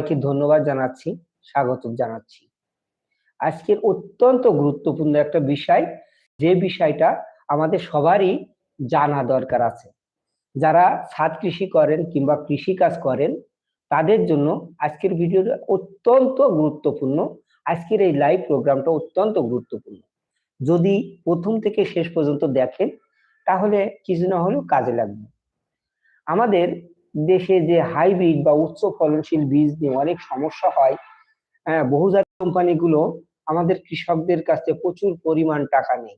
সবাইকে ধন্যবাদ জানাচ্ছি, স্বাগত জানাচ্ছি। আজকের অত্যন্ত গুরুত্বপূর্ণ একটা বিষয়, যে বিষয়টা আমাদের সবারই জানা দরকার আছে। যারা ছাদ কৃষি করেন কিংবা কৃষি কাজ করেন, তাদের জন্য আজকের ভিডিওটা অত্যন্ত গুরুত্বপূর্ণ। আজকের এই লাইভ প্রোগ্রামটা অত্যন্ত গুরুত্বপূর্ণ। যদি প্রথম থেকে শেষ পর্যন্ত দেখেন, তাহলে কিছু না হলেও কাজে লাগবে। আমাদের দেশে যে হাইব্রিড বা উচ্চ ফলনশীল বীজ নিয়ে অনেক সমস্যা হয় হ্যাঁ বহুজাত কোম্পানিগুলো আমাদের কৃষকদের কাছে প্রচুর পরিমাণ টাকা নেই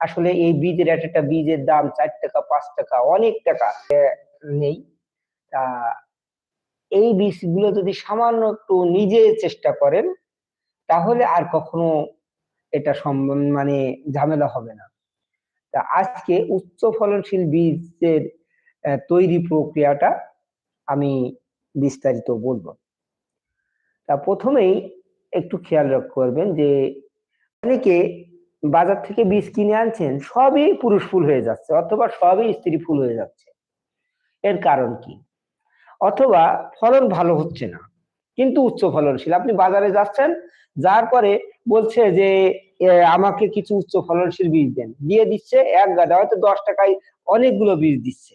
আসলে এই বীজের এক একটা বীজের দাম চার টাকা, পাঁচ টাকা, অনেক টাকা নেই। তা এই বীজগুলো যদি সামান্য একটু নিজে চেষ্টা করেন, তাহলে আর কখনো এটা মানে ঝামেলা হবে না। তা আজকে উচ্চ ফলনশীল বীজের তৈরি প্রক্রিয়াটা আমি বিস্তারিত বলব। তা প্রথমেই একটু খেয়াল করবেন যে অনেকে বাজার থেকে বীজ কিনে আনছেন, সবই পুরুষ ফুল হয়ে যাচ্ছে অথবা সবই স্ত্রী ফুল হয়ে যাচ্ছে। এর কারণ কি? অথবা ফলন ভালো হচ্ছে না, কিন্তু উচ্চ ফলনশীল। আপনি বাজারে যাচ্ছেন, যার পরে বলছে যে আমাকে কিছু উচ্চ ফলনশীল বীজ দেন। দিয়ে দিচ্ছে এক গাদা, হয়তো দশ টাকায় অনেকগুলো বীজ দিচ্ছে।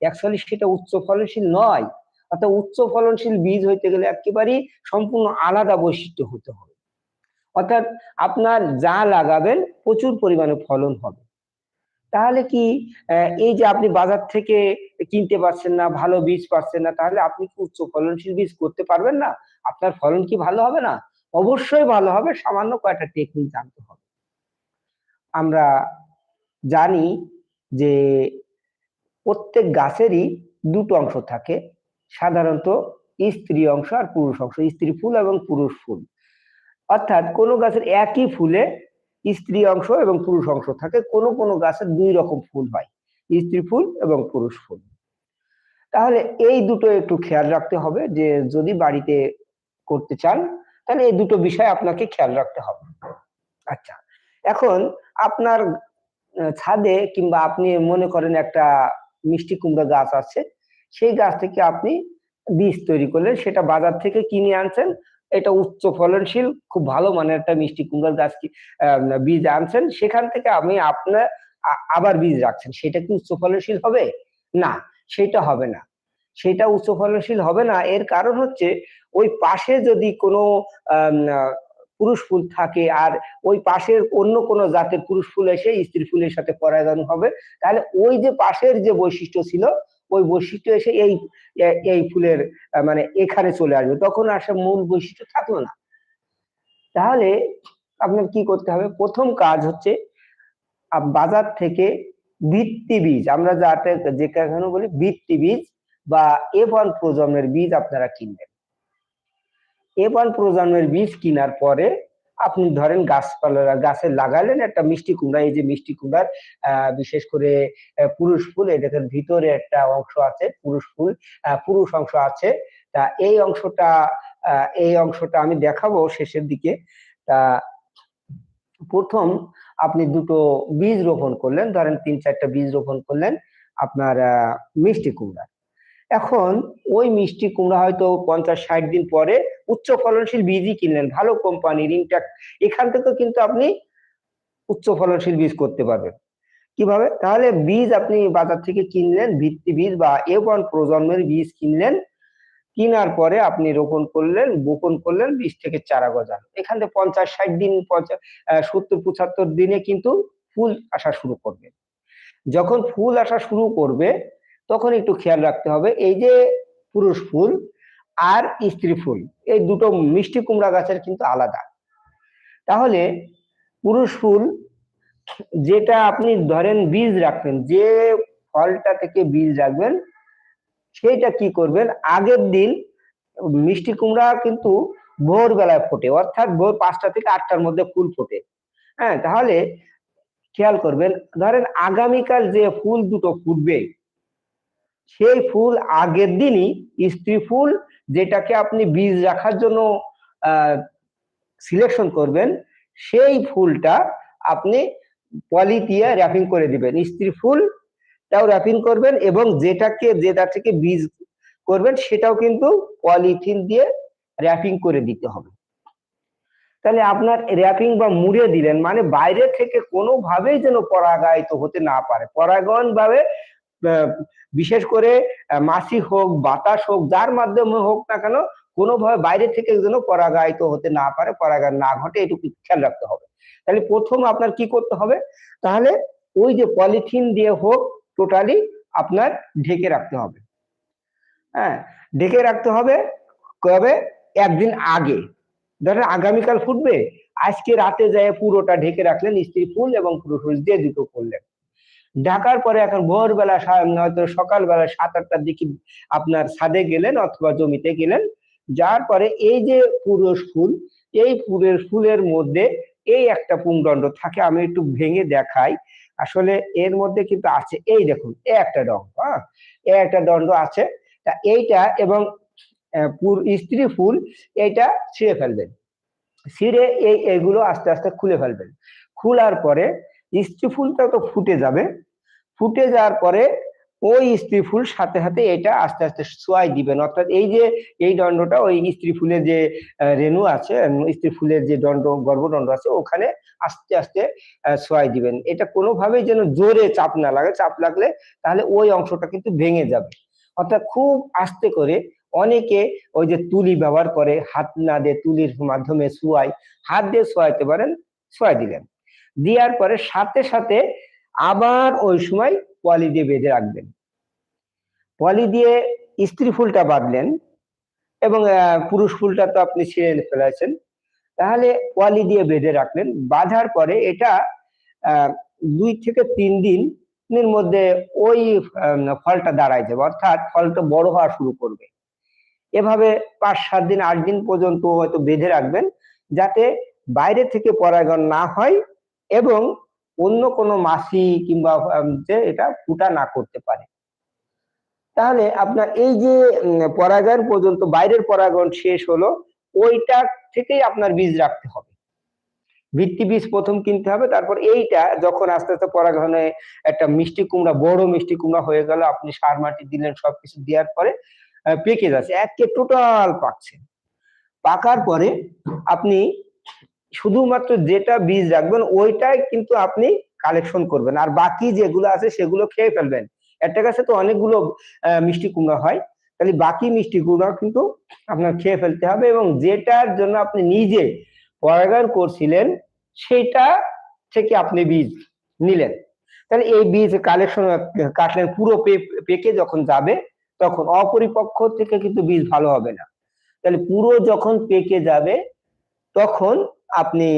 অ্যাকচুয়ালি সেটা উচ্চ ফলনশীল নয়। অর্থাৎ উচ্চ ফলনশীল বীজ হইতে গেলে একেবারেই সম্পূর্ণ আলাদা বৈশিষ্ট্য হতে হবে। অর্থাৎ আপনার যা লাগাবেন প্রচুর পরিমাণে ফলন হবে। তাহলে কি এই যে আপনি বাজার থেকে কিনতে পারছেন না, ভালো বীজ পাচ্ছেন না, তাহলে আপনি কি উচ্চ ফলনশীল বীজ করতে পারবেন না? আপনার ফলন কি ভালো হবে না? অবশ্যই ভালো হবে, সামান্য কয়েকটা টেকনিক জানতে হবে। আমরা জানি যে প্রত্যেক গাছেরই দুটো অংশ থাকে, সাধারণত স্ত্রী অংশ আর পুরুষ অংশ, স্ত্রী ফুল এবং পুরুষ ফুল। অর্থাৎ কোনো গাছের একই ফুলে স্ত্রী অংশ এবং পুরুষ অংশ থাকে, কোনো কোনো গাছের দুই রকম ফুল হয়, স্ত্রী ফুল এবং পুরুষ ফুল। তাহলে এই দুটো একটু খেয়াল রাখতে হবে যে যদি বাড়িতে করতে চান, তাহলে এই দুটো বিষয় আপনাকে খেয়াল রাখতে হবে। আচ্ছা এখন আপনার ছাদে কিংবা আপনি মনে করেন একটা মিষ্টি কুমড়া গাছ আছে, সেই গাছ থেকে আপনি বীজ তৈরি করলেন। সেটা বাজার থেকে কিনে আনছেন। এটা উচ্চ ফলনশীল, খুব ভালো মানের একটা মিষ্টি কুমড়ার গাছ কি বীজ আনছেন। সেখান থেকে আমি আপনার আবার বীজ রাখছেন। সেটা কি উচ্চ ফলনশীল হবে? না, সেটা হবে না। সেটা উচ্চ ফলনশীল হবে না। এর কারণ হচ্ছে, ওই পাশে যদি কোনো পুরুষ ফুল থাকে আর ওই পাশের অন্য কোনো জাতের পুরুষ ফুল এসে স্ত্রী ফুলের সাথে পরাগায়ন হবে। তাহলে ওই যে পাশের যে বৈশিষ্ট্য ছিল, ওই বৈশিষ্ট্য এসে এই এই ফুলের মানে এখানে চলে আসবে। তখন আসে মূল বৈশিষ্ট্য থাকল না। তাহলে আপনার কি করতে হবে? প্রথম কাজ হচ্ছে বাজার থেকে ভিত্তি বীজ, আমরা যাতে যে কেন বলি ভিত্তি বীজ বা এ ওয়ান প্রজন্মের বীজ আপনারা কিনবেন। এ ওয়ান প্রজন্মের বীজ কেনার পরে আপনি ধরেন গাছপালা, গাছে লাগালেন একটা মিষ্টি কুমড়া, এই যে মিষ্টি কুমড়ার বিশেষ করে পুরুষ ফুল, এই দেখেন ভিতরে একটা অংশ আছে, পুরুষ ফুল পুরুষ অংশ আছে। তা এই অংশটা এই অংশটা আমি দেখাবো শেষের দিকে। তা প্রথম আপনি দুটো বীজ রোপণ করলেন, ধরেন তিন চারটা বীজ রোপণ করলেন আপনার মিষ্টি কুমড়া এখন ওই মিষ্টি কুমড়া হয়তো পঞ্চাশ ষাট দিন পরে উচ্চ ফলনশীল বীজই কিনলেন, ভালো কোম্পানির ইনট্যাক এখান থেকেও কিন্তু আপনি উচ্চ ফলনশীল বীজ করতে পারবেন। কীভাবে? তাহলে বীজ আপনি বাজার থেকে কিনলেন, ভিত্তি বীজ বা এ ওয়ান প্রজন্মের বীজ কিনলেন, কিনার পরে আপনি রোপণ করলেন, বপন করলেন, বীজ থেকে চারা গজান। এখান থেকে পঞ্চাশ ষাট দিন পঞ্চাশ সত্তর পঁচাত্তর দিনে কিন্তু ফুল আসা শুরু করবে। যখন ফুল আসা শুরু করবে তখন একটু খেয়াল রাখতে হবে, এই যে পুরুষ ফুল আর স্ত্রী ফুল, এই দুটো মিষ্টি কুমড়া গাছের কিন্তু আলাদা। তাহলে পুরুষ ফুল যেটা আপনি ধরেন বীজ রাখবেন, যে ফলটা থেকে বীজ রাখবেন, সেইটা কি করবেন? আগের দিন মিষ্টি কুমড়া কিন্তু ভোর বেলায় ফোটে, অর্থাৎ ভোর পাঁচটা থেকে আটটার মধ্যে ফুল ফোটে। হ্যাঁ তাহলে খেয়াল করবেন, ধরেন আগামীকাল যে ফুল দুটো ফুটবে সেই ফুল আগের দিনই স্ত্রী ফুল যেটাকে আপনি বীজ রাখার জন্য সিলেকশন করবেন, সেই ফুলটা আপনি পলি দিয়ে র্যাপিং করে দিবেন। স্ত্রী ফুল তাও র্যাপিং করবেন এবং যেটাকে, যেটা থেকে বীজ করবেন সেটাও কিন্তু পলিথিন দিয়ে র্যাপিং করে দিতে হবে। তাহলে আপনার র্যাপিং বা মুড়ে দিলেন মানে বাইরে থেকে কোনোভাবেই যেন পরাগায়িত হতে না পারে। পরাগন ভাবে বিশেষ করে মাছি হোক, বাতাস হোক, যার মাধ্যমে হোক না কেন, কোনোভাবে বাইরে থেকে যেন পরাগায়িত হতে না পারে, পরাগায়ন না ঘটে, এটুকু খেয়াল রাখতে হবে। তাহলে প্রথম আপনার কি করতে হবে? তাহলে ওই যে পলিথিন দিয়ে হোক, টোটালি আপনার ঢেকে রাখতে হবে। হ্যাঁ ঢেকে রাখতে হবে কবে? একদিন আগে। ধরেন আগামীকাল ফুটবে, আজকে রাতে যায় পুরোটা ঢেকে রাখলেন, স্ত্রী ফুল এবং পুরুষ ফুল দিয়ে দুটো করলেন। ঢাকার পরে এখন ভোরবেলা হয়তো সকালবেলা সাত আটটার দিকে আপনার ছাদে গেলেন অথবা জমিতে গেলেন। যার পরে এই যে পুরুষ ফুল, এই পুরের ফুলের মধ্যে এই একটা পুংদণ্ড থাকে, আমি একটু ভেঙে দেখাই। আসলে এর মধ্যে কিন্তু আছে, এই দেখুন, এ একটা দণ্ড হ্যাঁ? এ একটা দণ্ড আছে, তা এইটা এবং স্ত্রী ফুল, এইটা ছিঁড়ে ফেলবেন। ছিঁড়ে এই, এগুলো আস্তে আস্তে খুলে ফেলবেন। খোলার পরে স্ত্রী ফুলটা তো ফুটে যাবে ফুটে যাওয়ার পরে ওই স্ত্রী ফুল সাথে সাথে এটা আস্তে আস্তে সোয়াই দিবেন। অর্থাৎ এই যে, এই দণ্ডটা ওই স্ত্রী ফুলের যে রেণু আছে স্ত্রী ফুলের যে দণ্ড, গর্ভদণ্ড আছে, ওখানে আস্তে আস্তে সোয়াই দিবেন। এটা কোনোভাবেই যেন জোরে চাপ না লাগে। চাপ লাগলে তাহলে ওই অংশটা কিন্তু ভেঙে যাবে। অর্থাৎ খুব আস্তে করে অনেকে ওই যে তুলি ব্যবহার করে, হাত না দিয়ে তুলির মাধ্যমে শুয়াই হাত দিয়ে সোয়াইতে পারেন, সোয়াই দিলেন। দেওয়ার পরে সাথে সাথে আবার ওই সময় পলি দিয়ে বেঁধে রাখবেন। পলি দিয়ে স্ত্রী ফুলটা বাঁধলেন এবং পুরুষ ফুলটা তো আপনি ছিঁড়ে ফেলেছেন, তাহলে পলি দিয়ে বেঁধে রাখলেন। বাঁধার পরে এটা দুই থেকে তিন দিনের মধ্যে ওই ফলটা দাঁড়ায় যাবে। অর্থাৎ ফলটা বড় হওয়া শুরু করবে। এভাবে পাঁচ সাত দিন, আট দিন পর্যন্ত হয়তো বেঁধে রাখবেন, যাতে বাইরে থেকে পরাগণ না হয় এবং অন্য কোনো মাছি কিংবা যে এটা ফুটা না করতে পারে। তাহলে আপনার এই যে পরাগায়ন পর্যন্ত, বাইরের পরাগণ শেষ হলো, ওইটা থেকেই আপনার বীজ রাখতে হবে। ভিত্তি বীজ প্রথম কিনতে হবে, তারপর এইটা যখন আস্তে আস্তে পরাগণে একটা মিষ্টি কুমড়া, বড় মিষ্টি কুমড়া হয়ে গেল, আপনি সার মাটি দিলেন, সবকিছু দেওয়ার পরে পেকে যাচ্ছে, একে টোটাল পাকছে। পাকার পরে আপনি শুধুমাত্র যেটা বীজ রাখবেন, ওইটাই কিন্তু আপনি কালেকশন করবেন। আর বাকি যেগুলো আছে সেগুলো খেয়ে ফেলবেন। একটা গাছে তো অনেকগুলো মিষ্টি কুমড়া হয়। তাহলে বাকি মিষ্টি কুমড়া কিন্তু আপনার খেয়ে ফেলতে হবে এবং যেটার জন্য আপনি নিজে পরাগায়ন করছিলেন, সেটা থেকে আপনি বীজ নিলেন। তাহলে এই বীজ কালেকশন কাটলেন পুরো পেকে যখন যাবে, তখন অপরিপক্ষ থেকে কিন্তু বীজ ভালো হবে না। তাহলে পুরো যখন পেকে যাবে, তখন আপনি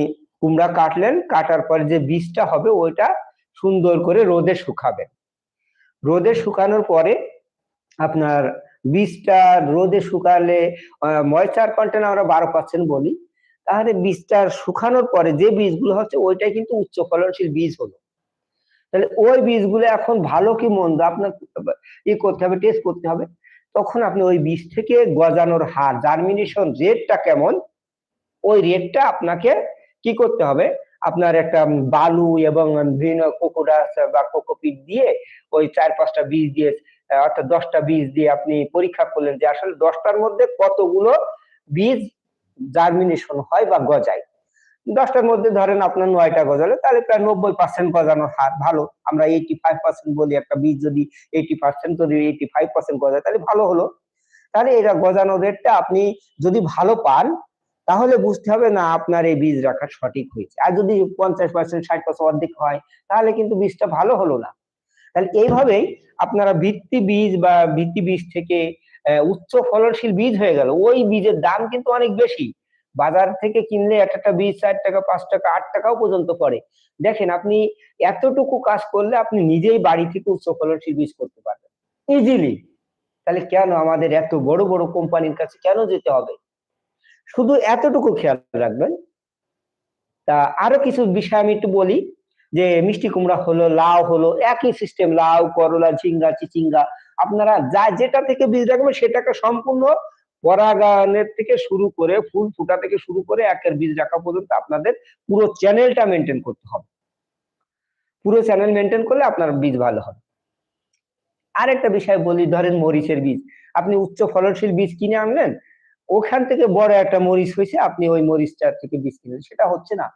কুমড়া কাটলেন, কাটার পরে যে বীজটা হবে ওইটা সুন্দর করে রোদে শুকাবেন। রোদে শুকানোর পরে আপনার বীজটা রোদে শুকালে ময়চার কন্টেন্ট আমরা বারো পার্সেন্ট বলি, তাহলে বীজটা শুকানোর পরে যে বীজগুলো হচ্ছে ওইটাই কিন্তু উচ্চ ফলনশীল বীজ হলো। তাহলে ওই বীজগুলো এখন ভালো কি মন্দ? আপনার ই করতে হবে টেস্ট করতে হবে। তখন আপনি ওই বীজ থেকে গজানোর হার জার্মিনেশন রেটটা কেমন? ওই রেটটা আপনাকে কি করতে হবে? আপনার একটা বালু এবং বিভিন্ন কোকোডাস বা কোকোপিট দিয়ে ওই চার পাঁচটা বীজ দিয়ে অর্থাৎ দশটা বীজ দিয়ে আপনি পরীক্ষা করলেন যে আসলে দশটার মধ্যে কতগুলো বীজ জার্মিনেশন হয় বা গজায়। দশটার মধ্যে ধরেন আপনার নয়টা গজালে, তাহলে প্রায় নব্বই পার্সেন্ট গজানোর হার, ভালো। আমরা এইটি ফাইভ পার্সেন্ট বলি, একটা বীজ যদি এইটি পার্সেন্ট যদি এইটি ফাইভ পার্সেন্ট গজায়, তাহলে ভালো হলো। তাহলে এটা গজানোর রেটটা আপনি যদি ভালো পান তাহলে বুঝতে হবে না আপনার এই বীজ রাখা সঠিক হয়েছে। আর যদি পঞ্চাশ পার্সেন্ট ষাট পার্সেন্ট অর্ধেক হয়, তাহলে কিন্তু বীজটা ভালো হলো না। তাহলে এইভাবেই আপনারা ভিত্তি বীজ বা ভিত্তি বীজ থেকে উচ্চ ফলনশীল বীজ হয়ে গেল। ওই বীজের দাম কিন্তু অনেক বেশি। বাজার থেকে কিনলে এক একটা বীজ চার টাকা, পাঁচ টাকা, আট টাকাও পর্যন্ত পড়ে। দেখেন আপনি এতটুকু কাজ করলে আপনি নিজেই বাড়ি থেকে উচ্চ ফলনশীল বীজ করতে পারবেন। ইজিলি তাহলে কেন আমাদের এত বড় বড় কোম্পানির কাছে কেন যেতে হবে? শুধু এতটুকু খেয়াল রাখবেন। তা আরও কিছু বিষয় আমি একটু বলি, যে মিষ্টি কুমড়া হলো, লাউ হলো, একই সিস্টেম লাউ, করলা, ঝিঙ্গা, চিচিঙ্গা। আপনারা যা যেটা থেকে বীজ রাখবেন সেটাকে সম্পূর্ণ পরাগায়নের থেকে শুরু করে, ফুল ফুটা থেকে শুরু করে একের বীজ রাখা পর্যন্ত আপনাদের পুরো চ্যানেলটা মেনটেন করতে হবে। পুরো চ্যানেল মেনটেন করলে আপনার বীজ ভালো হবে। আরেকটা বিষয় বলি, ধরেন মরিচের বীজ। আপনি উচ্চ ফলনশীল বীজ কিনে আনলেন ওখান থেকে বড় একটা মরিচ হয়েছে, আপনি ওই মরিচটা থেকে বীজ কিনলেন। সেটা হচ্ছে না।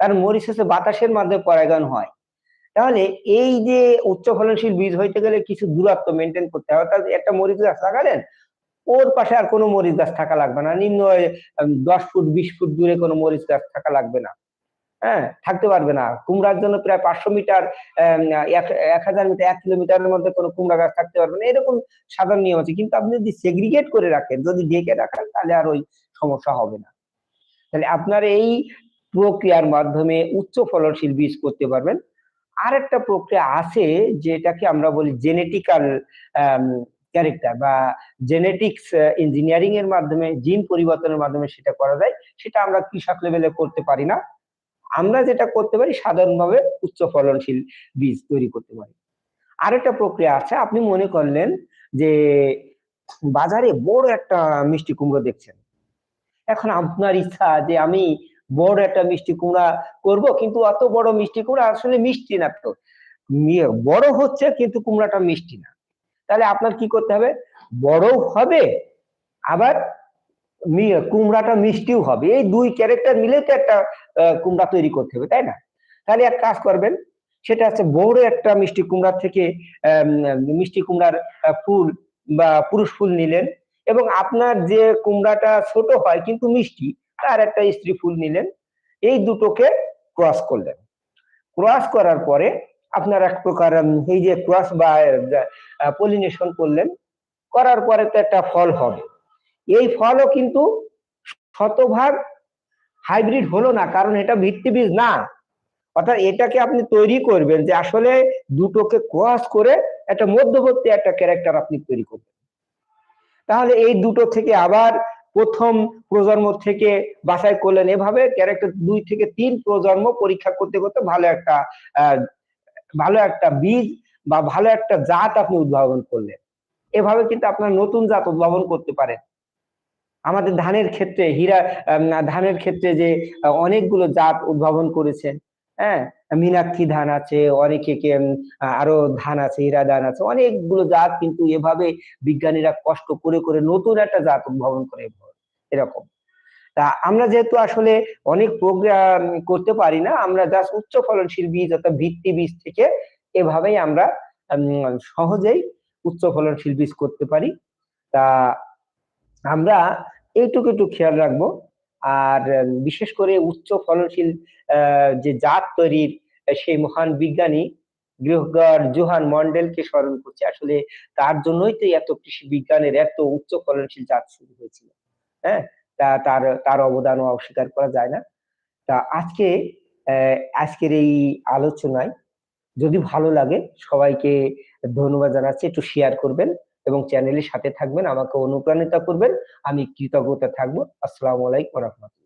কারণ মরিচ হচ্ছে বাতাসের মাধ্যমে পরাগায়ন হয়। তাহলে এই যে উচ্চ ফলনশীল বীজ হইতে গেলে কিছু দূরত্ব মেনটেন করতে হবে। অর্থাৎ একটা মরিচ গাছ লাগালেন, ওর পাশে আর কোনো মরিচ গাছ থাকা লাগবে না। নিম্ন দশ ফুট, বিশ ফুট দূরে কোনো মরিচ গাছ থাকা লাগবে না। হ্যাঁ থাকতে পারবে না। কুমড়ার জন্য প্রায় পাঁচশো মিটার এক হাজার মিটার, এক কিলোমিটারের মধ্যে কোনো কুমড়া গাছ থাকতে পারবে না। এরকম সাধারণ নিয়ম আছে। কিন্তু আপনি যদি সেগ্রিগেট করে রাখেন, যদি ঢেকে রাখেন, তাহলে আর ওই সমস্যা হবে না। তাহলে আপনার এই প্রক্রিয়ার মাধ্যমে উচ্চ ফলনশীল বীজ করতে পারবেন। আরেকটা প্রক্রিয়া আছে যেটাকে আমরা বলি জেনেটিক্যাল ক্যারেক্টার বা জেনেটিক্স ইঞ্জিনিয়ারিং এর মাধ্যমে জিন পরিবর্তনের মাধ্যমে সেটা করা যায়। সেটা আমরা কৃষক লেভেলে করতে পারি না। আমরা যেটা করতে পারি সাধারণভাবে উচ্চ ফলনশীল বীজ তৈরি করতে পারি। আরেকটা প্রক্রিয়া আছে, আপনি মনে করলেন যে বাজারে বড় একটা মিষ্টি কুমড়ো দেখছেন। এখন আপনার ইচ্ছা যে আমি বড় একটা মিষ্টি কুমড়া করব, কিন্তু অত বড় মিষ্টি কুমড়া আসলে মিষ্টি না তো। বড় হচ্ছে কিন্তু কুমড়াটা মিষ্টি না। তাহলে আপনার কি করতে হবে? বড় হবে, আবার কুমড়াটা মিষ্টিও হবে। এই দুই ক্যারেক্টার মিলে তো একটা কুমড়া তৈরি করতে হবে, তাই না? তাহলে এক কাজ করবেন, সেটা হচ্ছে বড় একটা মিষ্টি কুমড়ার থেকে মিষ্টি কুমড়ার ফুল বা পুরুষ ফুল নিলেন এবং আপনার যে কুমড়াটা ছোট হয় কিন্তু মিষ্টি, তার একটা স্ত্রী ফুল নিলেন। এই দুটোকে ক্রস করলেন। ক্রস করার পরে আপনার এক প্রকার এই যে ক্রস বা পলিনেশন করলেন, করার পরে তো একটা ফল হবে। এই ফলও কিন্তু শতভাগ হাইব্রিড হলো না, কারণ এটা ভিত্তি বীজ না। অর্থাৎ এটাকে আপনি তৈরি করবেন যে আসলে দুটোকে ক্রস করে একটা মধ্যবর্তী একটা ক্যারেক্টার আপনি তৈরি করবেন। তাহলে এই দুটো থেকে আবার প্রথম প্রজন্ম থেকে বাছাই করলেন এভাবে ক্যারেক্টার দুই থেকে তিন প্রজন্ম পরীক্ষা করতে করতে ভালো একটা ভালো একটা বীজ বা ভালো একটা জাত আপনি উদ্ভাবন করলেন। এভাবে কিন্তু আপনার নতুন জাত উদ্ভাবন করতে পারেন। আমাদের ধানের ক্ষেত্রে, হীরা ধানের ক্ষেত্রে যে অনেকগুলো জাত উদ্ভাবন করেছেন হ্যাঁ? মীনাক্ষী ধান আছে, অনেকে আরও ধান আছে, হীরা ধান আছে, অনেকগুলো জাত কিন্তু এভাবে বিজ্ঞানীরা কষ্ট করে করে নতুন একটা জাত উদ্ভাবন করে এরকম। তা আমরা যেহেতু আসলে অনেক প্রোগ্রাম করতে পারি না, আমরা জাস্ট উচ্চ ফলনশীল বীজ অর্থাৎ ভিত্তি বীজ থেকে এভাবেই আমরা সহজেই উচ্চ ফলনশীল বীজ করতে পারি। তা আমরা এইটুকু একটু খেয়াল রাখব। আর বিশেষ করে উচ্চ ফলনশীল যে জাত তৈরির সেই মহান বিজ্ঞানী গৃহগর জোহান মন্ডেলকে স্মরণ করছি। আসলে তার জন্যই তো এত কৃষি বিজ্ঞানের এত উচ্চ ফলনশীল জাত শুরু হয়েছিল। হ্যাঁ তা তার তার অবদানও অস্বীকার করা যায় না। তা আজকে আজকের এই আলোচনায় যদি ভালো লাগে সবাইকে ধন্যবাদ জানাচ্ছি। একটু শেয়ার করবেন। এবং চ্যানেলের সাথে থাকবেন আমাকে অনুপ্রাণিত করবেন। আমি কৃতজ্ঞতা থাকব। আসসালামু আলাইকুম রহমতুল্লাহ।